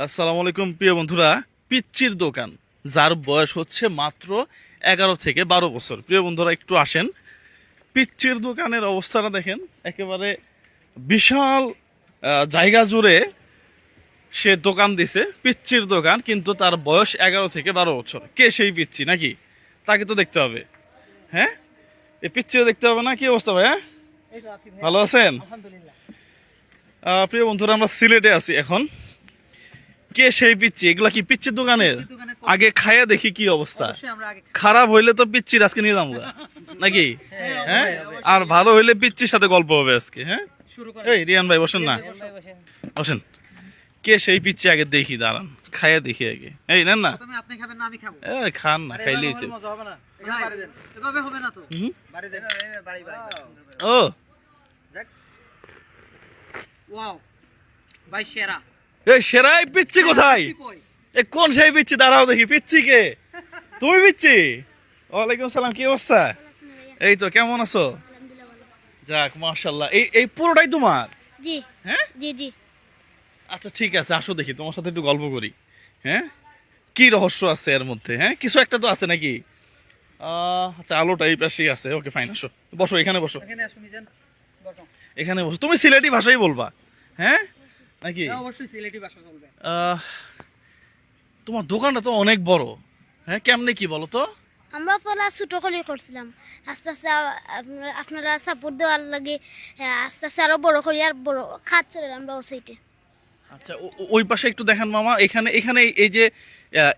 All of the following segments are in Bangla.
আসসালামু আলাইকুম প্রিয় বন্ধুরা। পিচ্চির দোকান যার বয়স হচ্ছে মাত্র এগারো থেকে বারো বছর। প্রিয় বন্ধুরা একটু আসেন। পিচ্চির দোকানের অবস্থাটা দেখেন। একেবারে বিশাল জায়গা জুড়ে সে দোকান দিছে পিচ্চির দোকান কিন্তু তার বয়স এগারো থেকে বারো বছর। কে সেই পিচ্চি নাকি? তাকে তো দেখতে হবে। হ্যাঁ? এই পিচ্চিও দেখতে হবে না? কি অবস্থা ভাই ভালো আছেন? প্রিয় বন্ধুরা আমরা সিলেটে আছি এখন। কে সেই পিচ্ছি এগুলা কি পিচ্ছির দোকানের আগে খাইয়া দেখি কি অবস্থা। খারাপ হইলে তো পিচ্ছির আজকে নিয়ে যাব। নাকি? হ্যাঁ আর ভালো হইলে পিচ্ছির সাথে গল্প হবে আজকে হ্যাঁ? এই রিয়ান ভাই বসেন না। বসেন। কে সেই পিচ্ছি আগে দেখি দাঁড়ান। খাইয়া দেখি আগে। এই নেন না। প্রথমে আপনি খাবেন না আমি খাব। এ খান না খাইলেই তো। ভাই, এভাবে হবে না তো। হুম? ও। ভাই সেরা। এই সেরাই পিচ্ছি কোথায়? এ কোন সেই পিচ্ছি? দাঁড়াও দেখি পিচ্ছি কে? তুমি পিচ্ছি? ওয়ালাইকুম সালাম কি অবস্থা? এই তো কেমন আছো? যাক মাশাল্লাহ এই এই পুরোটাই তোমার? জি। হ্যাঁ? জি জি। আচ্ছা ঠিক আছে আসো দেখি তোমার সাথে একটু গল্প করি। হ্যাঁ? কি রহস্য আছে এর মধ্যে হ্যাঁ? কিছু একটা তো আছে নাকি? আহ, আচ্ছা আলোটা এই পাশেই আছে। ওকে ফাইন আসো। বসো এখানে বসো। এখানে বসো। এখানে বসো। তুমি সিলেটি ভাষাই বলবা হ্যাঁ? নাকি? হ্যাঁ, অবশ্যই সিলেটি ভাষা চলবে। তোমার দোকানটা তো অনেক বড়। হ্যাঁ কেমনে কি বলো তো? আমরা পড়া ছোটো করে করছিলাম। আস্তে আস্তে আপনারা- আপনারা সাপোর্ট দেওয়ার লাগে হ্যাঁ, আস্তে আস্তে আরও বড় করি আর বড় খাত চলে আমরা ও সাইডে আচ্ছা ওই পাশে একটু দেখেন মামা এখানে এখানে এই যে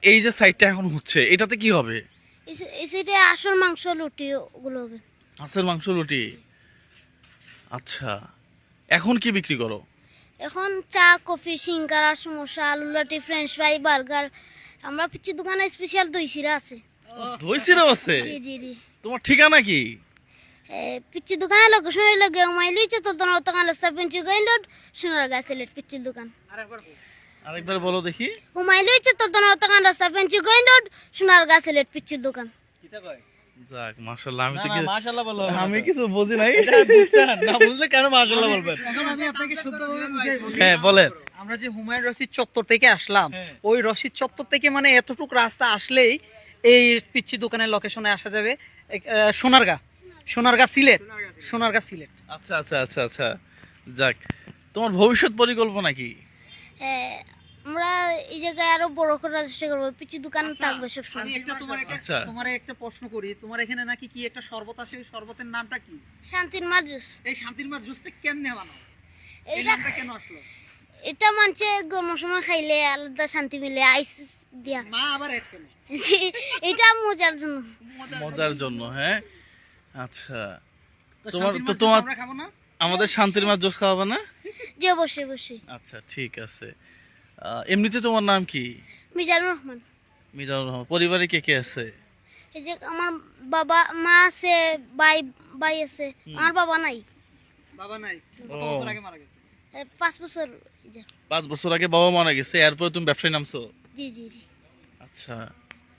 এই যে সাইডটা এখন হচ্ছে এটাতে কি হবে? এই সা- এই সাইডে আসল মাংস লুটি ওগুলো হবে। হাঁসের মাংস রুটি আচ্ছা এখন কি বিক্রি করো? এখন চা কফি সিঙ্গারা সমোসা আলু লাটি ফ্রেঞ্চ ফ্রাই বার্গার আমরা পিচ্ছি দোকানে স্পেশাল দই সিরা আছে। দই সিরাপ আছে? জি জি জি। তোমার ঠিকানা কি? এ, পিচ্ছি দোকানে লোকেশন লাগে মাইলি চতুর্থ দোকান সেভেন্টি গাইন্ডড সোনার গাছ সিলেট পিচ্ছি দোকান। আরেকবার বল। আরেকবার বলো দেখি হুমাইলি চতুর্থ দোকান সেভেন্টি গাইন্ডড সোনার গাছ সিলেট পিচ্ছি দোকান। যাক মাশাআল্লাহ আমি তো মাশাআল্লাহ বলল আমি কিছু বুঝি নাই। না বুঝলে কেন মাশাআল্লাহ বলবেন? এখন আমি আপনাকে শুদ্ধভাবে বুঝাই হ্যাঁ বলেন। আমরা যে হুমায়ুন রশিদ চত্বর থেকে আসলাম হ্যাঁ। ওই রশিদ চত্বর থেকে মানে এতটুকু রাস্তা আসলেই এই পিচ্ছি দোকানের লোকেশনে আসা যাবে। সোনারগা। সোনারগা সিলেট। সোনারগা সিলেট। আচ্ছা আচ্ছা আচ্ছা আচ্ছা। যাক তোমার ভবিষ্যৎ পরিকল্পনা কি? আমরা এই জায়গায় আরও বড় করার চেষ্টা করব। পিচ্ছি দোকান থাকবে আমি সবসময় একটা তোমার একটা আচ্ছা। তোমার একটা প্রশ্ন করি। তোমার এখানে নাকি কি একটা শরবত আছে? ওই শরবতের নামটা কি? শান্তির মাজুস এই শান্তির কেমনে বানাও? এই নামটা কেন আসলো? এটা মানছে গরমের সময় খাইলে আলাদা শান্তি মিলে আইস দিয়া। মা আবার এক কেন? এটা মজার জন্য। মজার জন্য। হ্যাঁ? আচ্ছা। তোমার- তো তোমার- আমরা না? আমাদের শান্তির মাছ জোস খাওয়াবে না? যে বসে বসে আচ্ছা ঠিক আছে। এমনিতে তোমার নাম কি? মিজানুর রহমান। মিজানুর রহমান পরিবারে কে কে আছে? এই যে আমার বাবা মা আছে ভাই ভাই আছে। আমার বাবা নাই। বাবা নাই? কত বছর আগে মারা গেছে? পাঁচ বছর পাঁচ বছর আগে বাবা মারা গেছে এরপরে তুমি ব্যবসায় নামছো? জি জি জি। আচ্ছা।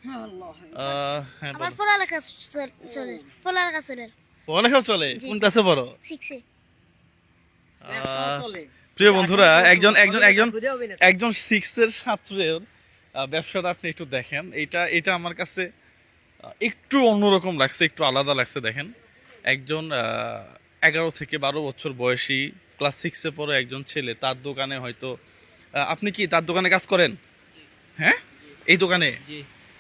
হ্যাঁ আমার। পড়ালেখা চল- পড়ালেখা চলে। পড়ালেখাও চলে? কোন। ক্লাসে পড়ো? আহ, চলে। প্রিয় বন্ধুরা একজন একজন একজন একজন সিক্সের ছাত্রের ব্যবসাটা আপনি একটু দেখেন। এটা এটা আমার কাছে একটু অন্যরকম লাগছে একটু আলাদা লাগছে দেখেন। একজন এগারো থেকে বারো বছর বয়সী ক্লাস সিক্সে পরে একজন ছেলে তার দোকানে হয়তো আপনি কি তার দোকানে কাজ করেন? হ্যাঁ? এই দোকানে?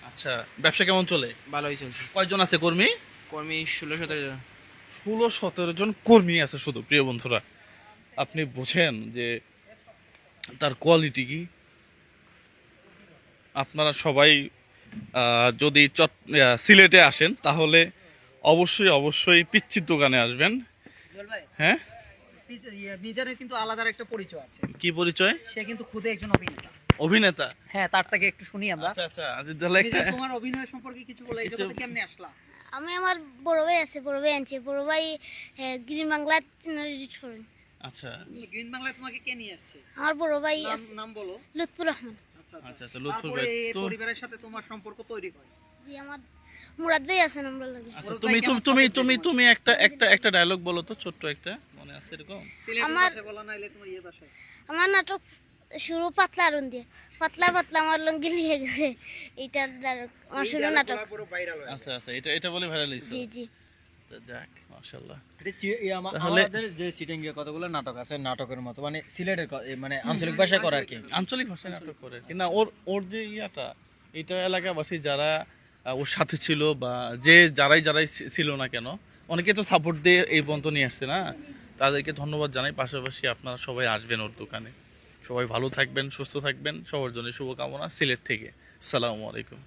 আচ্ছা ব্যবসা কেমন চলে? ভালোই চলছে। কয়জন আছে কর্মী? কর্মী ষোলো সতেরো জন। ষোলো সতেরো জন কর্মী আছে শুধু প্রিয় বন্ধুরা। আপনি বোঝেন যে তার কোয়ালিটি কি? আপনারা সবাই যদি চট সিলেটে আসেন তাহলে অবশ্যই অবশ্যই পিচ্ছির দোকানে আসবেন। হ্যাঁ? ইয়ে, মিজানের কিন্তু আলাদা একটা পরিচয় আছে। কি পরিচয়? সে কিন্তু খুদে একজন অভিনেতা। অভিনেতা? হ্যাঁ তার থেকে একটু শুনি আমরা। আচ্ছা আচ্ছা তাহলে তোমার অভিনয় সম্পর্কে কিছু বলে এই কিছু- জগতে কেমনে আসলা? আমি আমার বড় ভাই আছে বড় ভাই আনছে বড় ভাই গ্রিন বাংলা করেন। আচ্ছা। গ্রিন বাংলায় তোমাকে কে নিয়ে আসছে? আমার বড় ভাই নাম আছে নাম বলো। লুৎফুর রহমান। আচ্ছা আচ্ছা, আচ্ছা আচ্ছা, লুৎফুর ভাই, তো- পরিবারের সাথে তোমার সম্পর্ক তৈরি হয়। জি আমার মুরাদ ভাই আছেন আমরা লাগে আচ্ছা তুমি তুমি তুমি তুমি একটা একটা একটা ডায়লগ বলো তো ছোট্ট একটা মনে আছে এরকম? আমার- বলা নাইলে তোমার ইয়ে ভাষায় আমার নাটক শুরু পাতলা আরুন দিয়ে পাতলা পাতলা আমার লঙ্গি লিয়ে গেছে। এটা দ্বারা আমার শুরু নাটক। আচ্ছা আচ্ছা এটা এটা বলে ভাইরাল হয়েছে। জি জি। যাক আমাদের যে কতগুলো নাটক আছে নাটকের মতো মানে সিলেটের মানে আঞ্চলিক ভাষায় করে আর কি। আঞ্চলিক ভাষায় নাটক করে। ওর ওর যে ইয়াটা এটা এলাকাবাসী যারা ওর সাথে ছিল বা যে যারাই যারাই ছিল না কেন অনেকে তো সাপোর্ট দিয়ে এই পর্যন্ত নিয়ে আসছে না। তাদেরকে ধন্যবাদ জানাই। পাশাপাশি আপনারা সবাই আসবেন ওর দোকানে। সবাই ভালো থাকবেন সুস্থ থাকবেন। সবার জন্য শুভকামনা সিলেট থেকে। আসসালামু আলাইকুম।